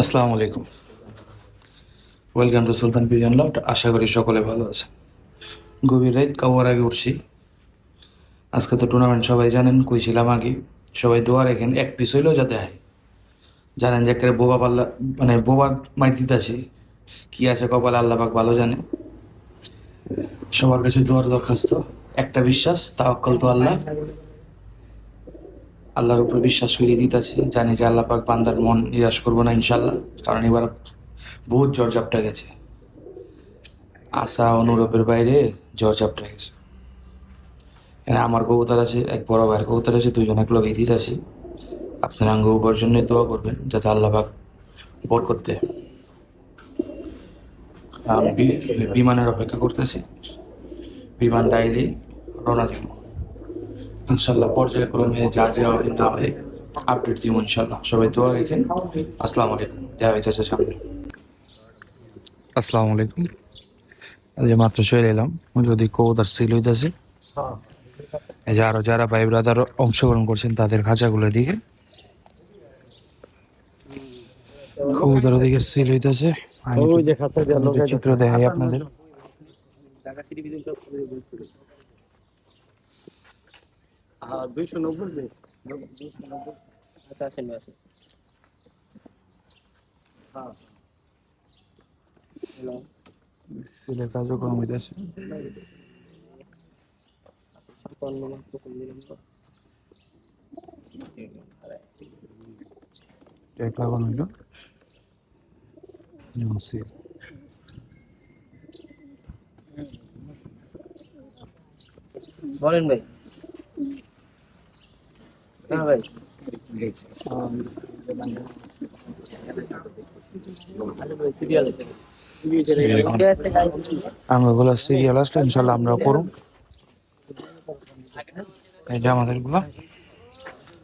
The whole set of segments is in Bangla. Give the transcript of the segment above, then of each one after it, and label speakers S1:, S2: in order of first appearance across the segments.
S1: আসসালামু আলাইকুম। Welcome to Sultan pigeon loft আশা করি সকলে ভালো আছে গভীর রাত কাওয়ার আগে উঠছি। আজকে তো টুর্নামেন্ট সবাই জানেন, কইছিলাম আগে। সবাই দোয়া রেখেন, এক পিস হইলেও যাতে হয়। জানেন যে একেবারে বোবা পাল্লা মানে বোবার মাইট দিতেছি। কি আছে কপালে, আল্লাহ পাক ভালো জানে। সবার কাছে দোয়ার দরখাস্ত। একটা বিশ্বাস, তাওয়াক্কাল তো আল্লাহ। আল্লাহর উপর বিশ্বাস করিয়ে দিতেছি জানি যে আল্লাহ পাক বান্দার মন নিরাশ করব না ইনশাল্লাহ কারণ এবার বহুত জ্বর চাপটা গেছে। আশা অনুরূপের বাইরে জ্বর চাপটা গেছে। এখানে আমার কবুতর আছে, এক বড় ভাইয়ের কবুতর আছে দুজন এক লগে দিতেছি আপনার আঙ্গ উপার্জন্য দোয়া করবেন, যাতে আল্লাহ পাক করতে। আমি বিমানের অপেক্ষা করতেছি। বিমান ডাইলি রওনা দিব। ইনশাল্লাহ পর্যায়ক্রমে যা যা হয় না হয়। আপডেট দিব ইনশাল্লাহ সবাই দোয়া রেখেন। আসসালামু আলাইকুম। দেওয়া হইতেছে সামনে। আসসালামু আলাইকুম। এই যে মাত্র শুয়ে এলাম। যদি কবুতর সিল হইতেছে। এই যে আরও যারা ভাই ব্রাদার অংশগ্রহণ করছেন তাদের খাঁচাগুলো দিকে কবুতর দিকে সিল হইতেছে। আমি চিত্র দেখাই আপনাদের।
S2: দুইশো নব্বই বেশ দুইশো নব্বই আচ্ছা আসেন আসেন হ্যাঁ হ্যালো
S1: সিলের হইতেছে। এক লাগানো হইল?
S2: বলেন ভাই। হ্যাঁ ভাই। সিরিয়াল
S1: আমরাগুলো সিরিয়াল আসলে ইনশাল্লাহ আমরা করুম। এই যে আমাদেরগুলা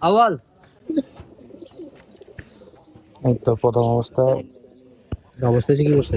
S2: আওয়াল
S1: এই তো প্রথম অবস্থায়।
S2: অবস্থা কি করছে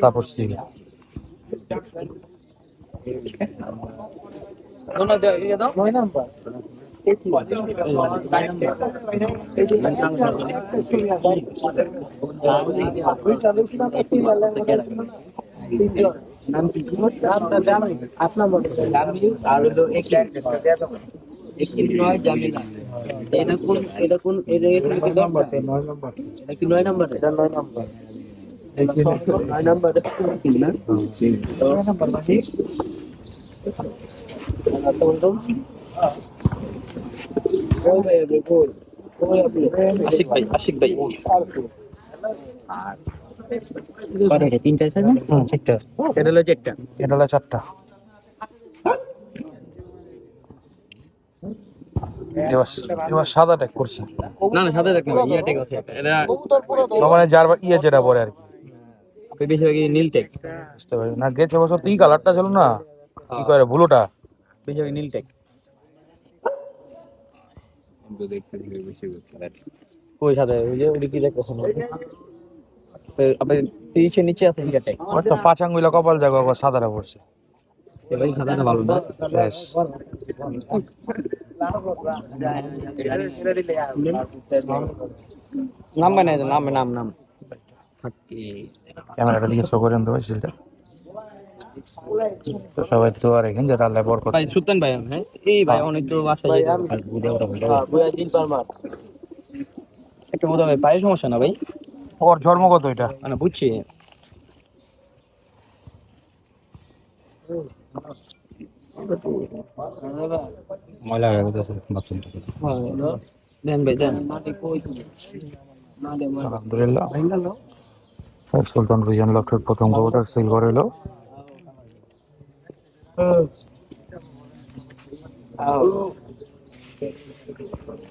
S1: তারপর
S2: কোন ইয়ে দাও। নয় নাম্বার। এটা কোন এটা কোন এটা কি নাম্বার। নয় নাম্বার? এটা নয় নাম্বার। আশিক ভাই আশিক ভাই কয়টা তিনটা আছে না
S1: হুম ঠিকঠাক
S2: এটা হলো চারটা
S1: এটা হলো চারটা এবার এবার সাদা ট্যাগ করছে
S2: না না সাথে দেখ না ভাই ইয়াটেক আছে। এটা
S1: তো যার বা- ইয়ে যেটা পরে আর কি।
S2: বেশিরভাগই নীল টেক।
S1: বুঝতে পারি না গেছে বছর তো কালারটা ছিল না। কি করে ব্লুটা
S2: বেশিরভাগই নীল টেক। ওই সাথে ওই যে ওই কি দেখো আপনি তিরিশের নিচে আছে
S1: তো পাঁচ আঙ্গুলা কপাল জায়গা আবার সাদাটা পড়ছে।
S2: এবার সাদাটা ভালো না?
S1: ব্যাস
S2: নাম বানাই নাম নাম নাম। থাকি
S1: ক্যামেরাটা দিকে শো করেন তো ভাই সিলটা তো সবাই তো আর এখানে যেটা আল্লাহ বরকত
S2: ভাই সুলতান ভাই হ্যাঁ এই ভাই অনেক তো বাসায় বুয়া দিন পার মাস। একটা বোধ ভাই পায়ে সমস্যা না ভাই?
S1: ওর ধর্ম এটা?
S2: মানে বুঝছি।
S1: ময়লা হয়ে গেছে বাথরুম
S2: দেন ভাই দেন।
S1: আলহামদুলিল্লাহ। সুলতান রিজন লক্ষের প্রথম কবুতর সিল করে এলো।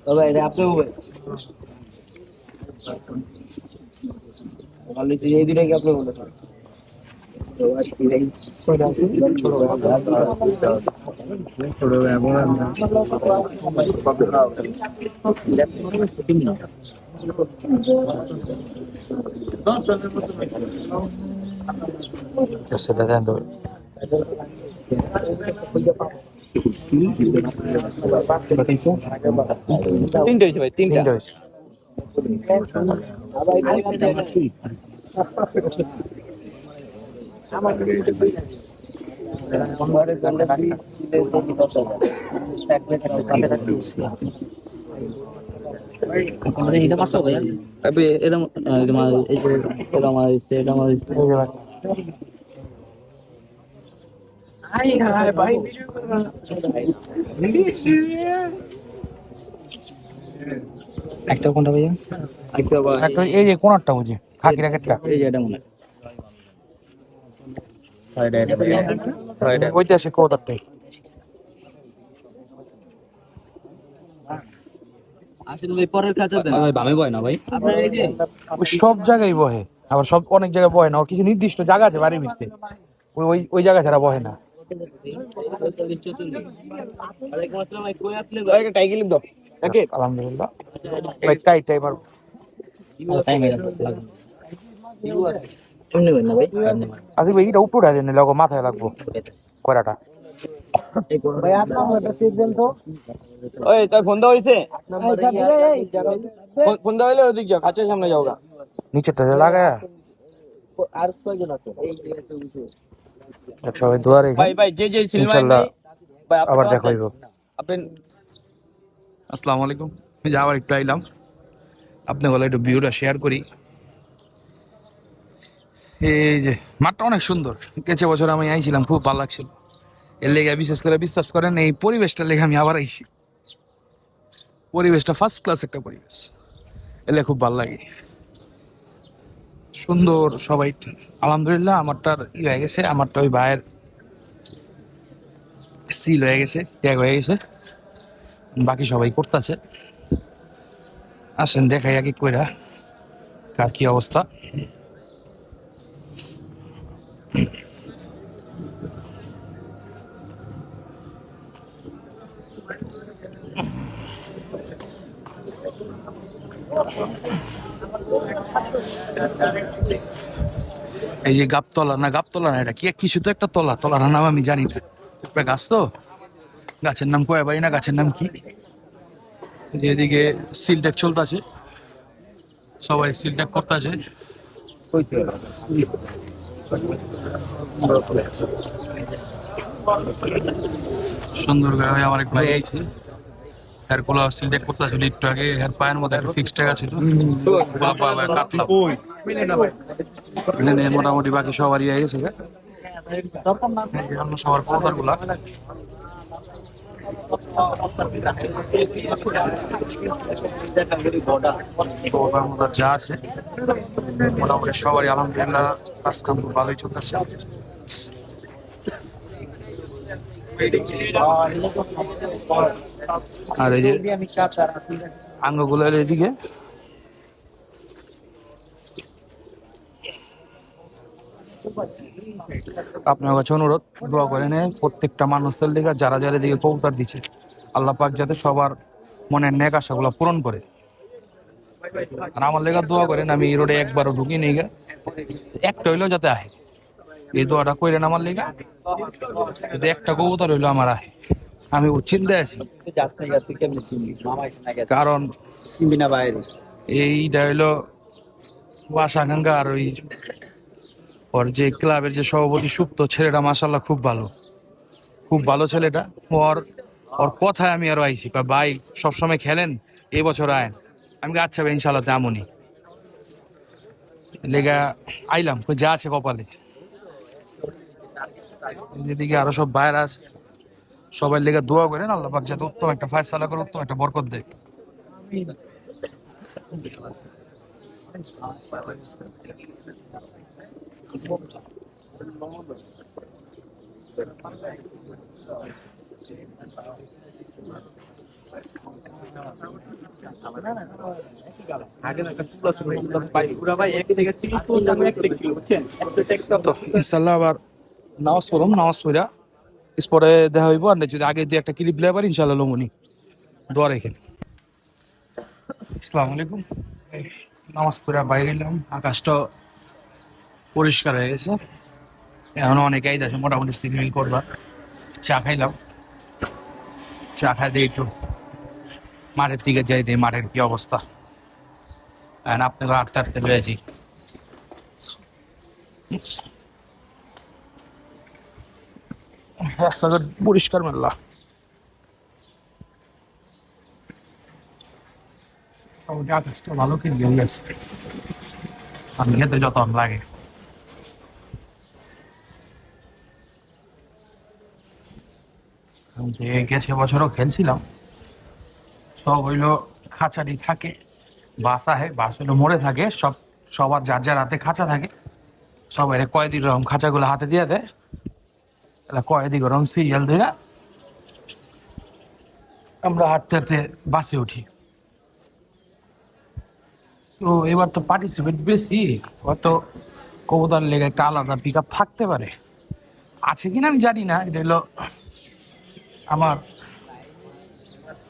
S2: তবে এটা এই দুটাই কি আপনি বলেছেন
S1: সেটা দেন তো
S2: তিনটে হয়েছে ভাই তিনটা।
S1: তিনটা হয়েছে।
S2: একটা কোনটা ভাইয়া একটা
S1: এই যে কোনারটা বুঝি খাকি র্যাকেটটা
S2: এই যে এটা মনে ছয়টা এটা ভাইয়া
S1: ঐতিহাসিক কৌতারটাই
S2: আসেন ভাই পরের কাছে দেন। ভাই বামে বয় না ভাই? আপনার এই যে
S1: সব জায়গায় বহে। আবার সব অনেক জায়গায় বহে না ওর কিছু নির্দিষ্ট জায়গা আছে বাড়ির ভিতরে। ওই ওই ওই জায়গা ছাড়া বহে না।
S2: ওকে
S1: আলহামদুলিল্লাহ। ভাই টাই টাই মার।
S2: ভাই?
S1: এটা উপরে দেন লগো মাথায় লাগবো। কয়রাটা?
S2: ওই তোর ফোন দেওয়া হয়েছে ফোন- দেওয়া হইলে ওদিক যাও কাছের সামনে যাও গা।
S1: নিচেরটা লাগায়।
S2: আর কয়জন আছে?
S1: এক সবাই দুয়ারে
S2: ভাই ভাই যে যে সিনেমা
S1: আবার
S2: বাদ
S1: দেখা হইব।
S2: আপনি
S1: আসসালামু আলাইকুম। এই যে আবার একটু আইলাম। আপনি বলে একটু ভিউটা শেয়ার করি। এই যে মাঠটা অনেক সুন্দর। গেছে বছর আমি আইছিলাম খুব ভালো লাগছিল। এর লেগে বিশেষ করে বিশ্বাস করেন, এই পরিবেশটা লেগে আমি আবার আইছি। পরিবেশটা ফার্স্ট ক্লাস একটা পরিবেশ। এলে খুব ভালো লাগে। সুন্দর সবাই। আলহামদুলিল্লাহ আমারটার ই হয়ে গেছে, আমারটা ওই ভাইয়ের সিল হয়ে গেছে ট্যাগ হয়ে গেছে। বাকি সবাই করতেছে। আসেন, দেখাই আগে কইরা কার কি অবস্থা। এই যে গাবতলা না গাবতলা না এটা কি? কিছু তো একটা তলা তলার নাম আমি জানি না। একটা গাছ তো? গাছের নাম কয়া পারি না গাছের নাম কি? যে এদিকে সিলটেক চলতেছে। সবাই সিলটেক করতেছে। সুন্দর করে আমার এক ভাই আইছে। এর কোলা সিলটেক করতেছিল একটু আগে। এর পায়ের মধ্যে একটা ফিক্সড টাকা ছিল পা ভাই কাটলাম এখানে মোটামুটি বাকি সবারই হয়ে গেছে। সবারগুলা যা আছে, মোটামুটি সবারই আলহামদুলিল্লাহ খুব ভালোই চলতেছে। আর এই যে আঙ্গগুলো হলো এদিকে আপনার কাছে অনুরোধ দোয়া করে নেয় প্রত্যেকটা মানুষের দিকে যারা যারা দিকে কবুতর দিচ্ছে আল্লাহ পাক যাতে সবার মনের নেক আশাগুলো পূরণ করে। আর আমার লেগা দোয়া করেন আমি এই রোডে একবারও ঢুকি নেই গা। একটা হইলেও যাতে আহে। এই দোয়াটা কইরেন আমার লেগা যাতে একটা কবুতর হইল আমার আহে। আমি চিন্তায় আছি। কারণ এইটা হইল বাসা গঙ্গা আর ওই ওর যে ক্লাবের যে সভাপতি সুপ্ত ছেলেটা মাসাল্লাহ খুব ভালো। খুব ভালো ছেলেটা। ওর ওর কথায় আমি আরও আইছি ভাই, সবসময় খেলেন এই বছর আয়েন আমি আচ্ছা ভাই ইনশাল্লাহ তেমনই। লেগা আইলাম যা আছে কপালে। এদিকে আরও সব বাইরে আছে। সবাই লেগে দোয়া করেন, আল্লাহ পাক যাতে উত্তম একটা ফায়সালা করে, উত্তম একটা বরকত দেয়। তো ইনশাল্লাহ আবার নামাজ পড়ুম নামাজ পড়া। পরে দেখা হইব আর না যদি আগে দিয়ে একটা ক্লিপ লেবার ইনশাল্লাহ লমুনি আসসালামু আলাইকুম। নামাজ পড়া বাইরে এলাম আকাশটা পরিষ্কার হয়ে গেছে। এখন অনেক আইদ আছে মোটামুটি সিগন্যাল করবা। চা খাইলাম। চা খাই দিয়ে একটু মাঠের দিকে যাই দিই মাঠের কি অবস্থা। এখন আপনাকে আটতে আটতে পেয়েছি রাস্তাঘাট পরিষ্কার মেলা। আকাশটা ভালো কিন্তু আমি যত লাগে। এই গেছে বছরও খেলছিলাম। সব হইল খাঁচারি থাকে, বাস আহে বাস হইল মরে থাকে, সব, সবার যার যার হাতে খাঁচা থাকে, সবাই কয়েদি রকম খাঁচাগুলো হাতে দিয়ে দেয়। কয়েদি গরম সিরিয়াল দিয়ে আমরা হাঁটতে হাঁটতে বাসে উঠি। তো এবার তো পার্টিসিপেট বেশি, হয়তো কবুতার লেগে একটা আলাদা পিক থাকতে পারে। আছে কিনা আমি জানি না, এটা হলো আমার,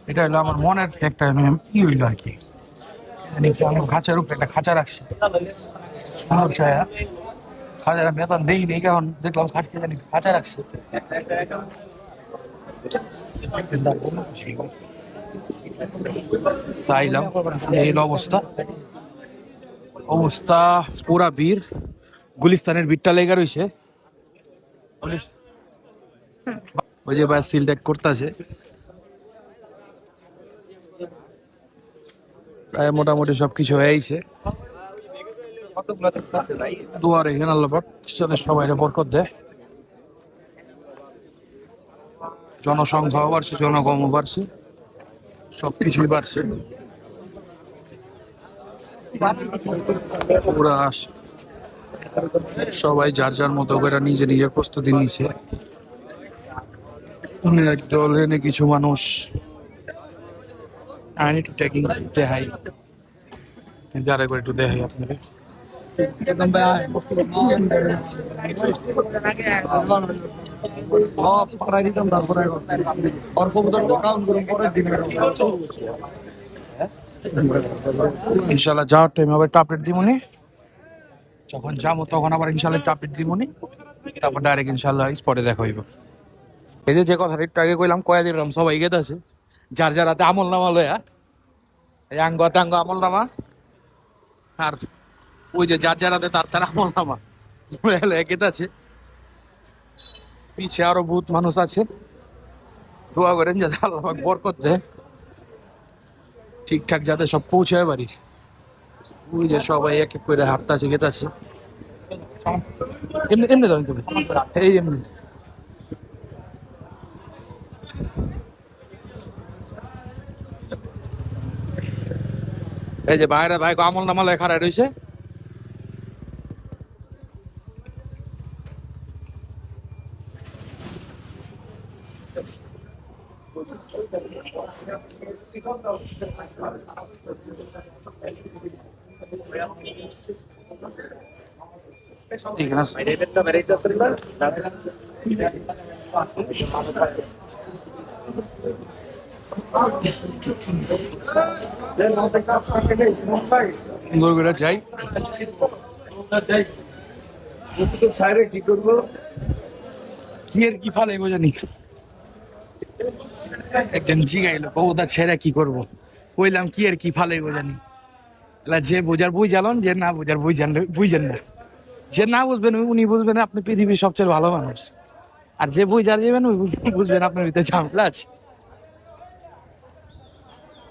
S1: এটা হলো আমার মনের একটা ই হইল আর কি? কি খাঁচার উপরে একটা খাঁচা রাখছি? আমার ছায়া। বেতন দেই কারণ দেখলাম খাঁচকে জানি খাঁচা তাইলাম এই অবস্থা। অবস্থা পুরা বীর, গুলিস্তানের বীরটা লেগে রয়েছে ওই যে ভাই সিল ট্যাগ করতেছে প্রায় মোটামুটি সবকিছু হয়েছে দুয়ার এখানে আল্লাহ পাক খ্রিস্টানের সবাই বরকত দেয় জনসংখ্যাও বাড়ছে জনগমও বাড়ছে সবকিছুই বাড়ছে সবাই যার যার মতো করে নিজে নিজের প্রস্তুতি নিছে একদল এনে কিছু মানুষ আইনি একটু ট্যাকিং দেখাই। যারা করে একটু দেখাই আপনাদের। ইনশাল্লাহ যাওয়ার টাইম আবার একটা আপডেট দিবনি যখন যাব তখন আবার ইনশাল্লাহ একটা আপডেট দিবনি তারপর ডাইরেক্ট ইনশাল্লাহ স্পটে দেখা হইব। এই যে যে কথাটা একটু আগে কইলাম, কয়া দিলাম, সবাই গেতে আছে। যার যার হাতে আমল নামা লয়া, এই আঙ্গ আঙ্গ আমল নামা, আর ওই যে যার যার হাতে তার তার আমল নামা গেতে আছে। পিছে আরও বহুত মানুষ আছে। দোয়া করেন যাতে আল্লাহ বরকত দেয়। ঠিকঠাক যাতে সব পৌঁছায় বাড়ি। ওই যে সবাই এক এক করে হাঁটতাছে, গেতাছে। এমনি এমনি ধরেন তুমি। এই এমনি। এই যে বাইরে ভাই আমল নামা লেখা রয়েছে। এখানে সুন্দর করে যাই।
S2: কি করব
S1: কি এর কি ফালে জানি? একজন জিগাইলো কবুতা ছেড়ে কি করব? কইলাম কি এর কি ফালে জানি? এলা যে বোঝার বুঝ জালন যে না বোঝার বুঝ জানলে বুঝেন না। যে না বুঝবেন উনি বুঝবেন আপনি পৃথিবীর সবচেয়ে ভালো মানুষ। আর যে বই যাবেন উনি বুঝবেন আপনার ভিতরে ঝামেলা আছে।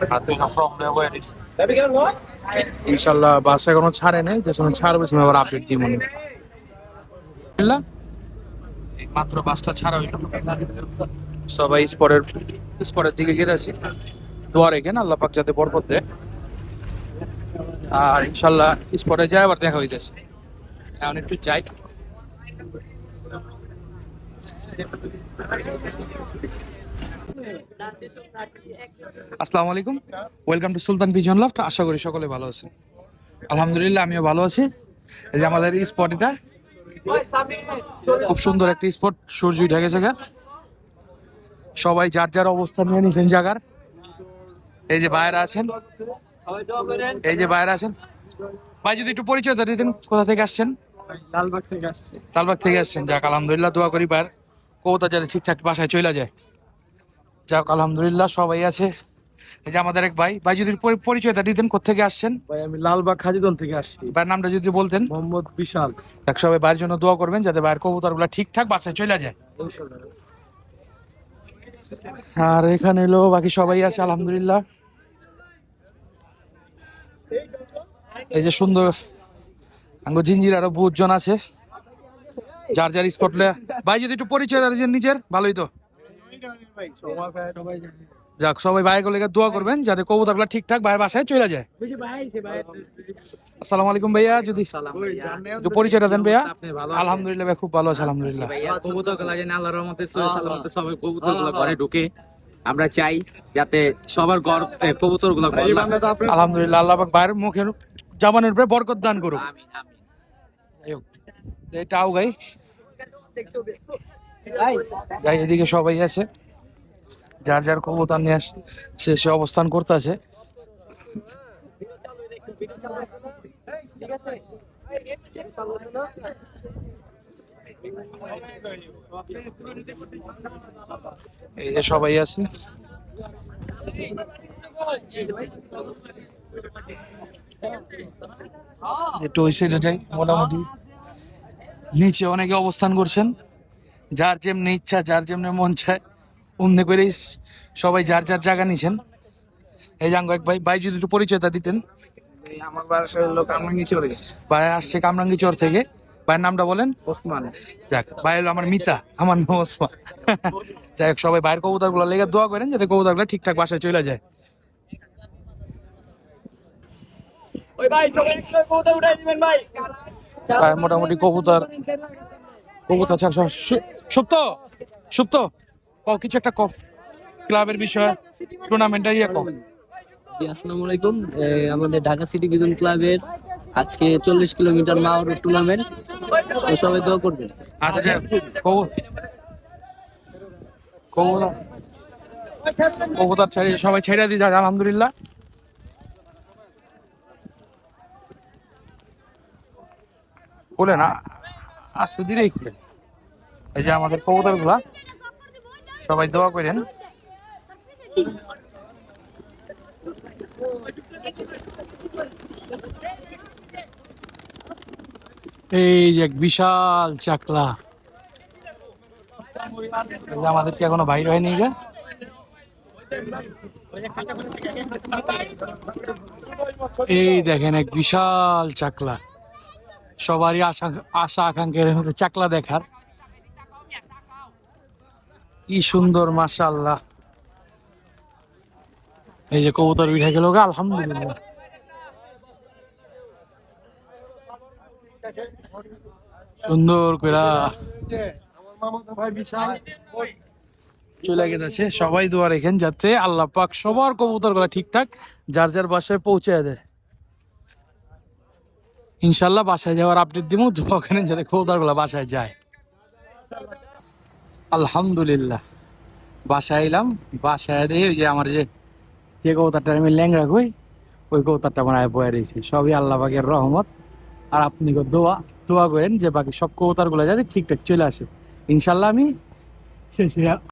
S1: এই অবস্থাঙ্গ ইনশাল্লাহ বাস এখনও ছাড়ে নাই যে সময় ছাড়বে সময় আবার আপডেট দিব মনে এই মাত্র বাসটা ছাড়া হইল। সবাই স্পটের স্পটের দিকে গেতেছি দোয়া রেখেন আল্লাহ পাক যাতে বরকত দেয়। আর ইনশাল্লাহ স্পটে যাই আবার দেখা হইতেছে। এখন একটু যাই। আসসালামু আলাইকুম। Welcome to Sultan pigeon loft আশা করি সকলে ভালো আছেন। আলহামদুলিল্লাহ আমিও ভালো আছি। এই যে আমাদের স্পট এটা খুব সুন্দর একটা স্পট সূর্য উঠে গেছে গা। সবাই যার যার অবস্থান নিয়ে নিয়েছেন জায়গার এই যে বাইরে আছেন। এই যে বাইরে আছেন। ভাই যদি একটু পরিচয় দিয়ে দিতেন কোথা থেকে আসছেন?
S2: লালবাগ থেকে আসছে।
S1: লালবাগ থেকে আসছেন। যাক আলহামদুলিল্লাহ দোয়া করি বাইর কবুতর যাতে ঠিকঠাক বাসায় চলে যায়। যাক আলহামদুলিল্লাহ সবাই আছে। এই যে আমাদের এক ভাই ভাই যদি পরি- পরিচয়টা দিতেন কোথেকে আসছেন?
S2: ভাই আমি লালবাগ খাজিদন থেকে আসছি।
S1: ভাইয়ের নামটা যদি বলতেন।
S2: মোহাম্মদ বিশাল।
S1: এক সবাই বাইরের জন্য দোয়া করবেন যাতে বাইরের কবুতরগুলো ঠিকঠাক বাসায় চলে যায়। আর এখানে এলো বাকি সবাই আছে আলহামদুলিল্লাহ। এই যে সুন্দর আঙ্গ জিঞ্জির আরও বহুত জন আছে। যার যার স্পটলে ভাই যদি একটু পরিচয় দেন নিজের ভালোই তো। যাক, সবাই ভাই লেগে দোয়া করবেন যাতে কবুতরগুলো ঠিকঠাক ভাইয়ের বাসায় চলে যায়। আসসালামু আলাইকুম ভাইয়া, যদি একটু পরিচয়টা দেন ভাইয়া। আলহামদুলিল্লাহ খুব ভালো আছে, আলহামদুলিল্লাহ।
S3: কবুতরগুলা যেন আল্লাহর রহমতে সালামতে সবাই কবুতরগুলা ঘরে ঢুকে আমরা চাই যাতে সবার ঘর কবুতরগুলা
S1: আলহামদুলিল্লাহ, আল্লাহ ভাইয়ের মুখে জামানের উপরে বরকত দান করুক। এটাও গাই যাই, এদিকে সবাই আছে। যার যার কবুতর নিয়ে আস- সে সে অবস্থান করতে আছে এই যে সবাই আছে। যাই, মোটামুটি। নিচে অনেকে অবস্থান করছেন। যার যেমনি ইচ্ছা যার যেমনি মন চায় অমনি করেই সবাই যার যার জায়গা নিছেন। এই জাঙ্গ এক ভাই ভাই যদি একটু পরিচয়টা দিতেন।
S2: আমার বাসা হলো কামরাঙ্গি চড়ে
S1: ভাই আসছে কামরাঙ্গি চর থেকে। ভাইয়ের নামটা বলেন?
S2: ওসমান।
S1: যাক ভাই হলো আমার মিতা আমার নাম ওসমান। যাই হোক সবাই ভাইয়ের কবুতরগুলো লেগে দোয়া করেন যাতে কবুতরগুলো ঠিকঠাক বাসায় চলে যায়। ভাই মোটামুটি কবুতর কবুতর ছাড়া সুপ্ত সুপ্ত। ক কিছু একটা ক ক্লাবের বিষয়ে টুর্নামেন্টটা ইয়ে কম
S4: আসসালামু আলাইকুম। আমাদের ঢাকা সিটি ভিজন ক্লাবের আজকে চল্লিশ কিলোমিটার মাওর টুর্নামেন্ট সবাই দোয়া করবেন।
S1: আচ্ছা কবুতর কবুতর সবাই ছেড়ে দিয়ে যায় আলহামদুলিল্লাহ। বলে না। আস্তে ধীরেই খুলেন এই যে আমাদের কবুতরগুলা সবাই দোয়া করেন। এই যে এক বিশাল চাকলা। এই যে আমাদের কি এখনও বাইর হয়নি গা এই দেখেন এক বিশাল চাকলা। সবারই আশা আশা, আকাঙ্ক্ষের মধ্যে চাকলা দেখার। কি সুন্দর, মাশাআল্লাহ। এই যে কবুতর উঠে গেল আলহামদুলিল্লাহ। সুন্দর চলে গেছে, সবাই দোয়া রেখেন যাতে আল্লাহ পাক সবার কবুতরগুলা ঠিকঠাক, যার যার বাসায় পৌঁছে দেয়। ইনশাল্লাহ বাসায় যাওয়ার আপডেট দিব দোয়া করেন যাতে কবুতরগুলা বাসায় যায়। আলহামদুলিল্লাহ। বাসায় এলাম, বাসায় দিয়ে ওই যে আমার যে যে কবুতরটা আমি ল্যাংড়া কই, ওই কবুতরটা আমার আয় বয়ে রয়েছে। সবই আল্লাহ পাকের রহমত। আর আপনি দোয়া দোয়া করেন যে বাকি সব কবুতরগুলা যাতে ঠিকঠাক চলে আসে। ইনশাল্লাহ আমি শেষে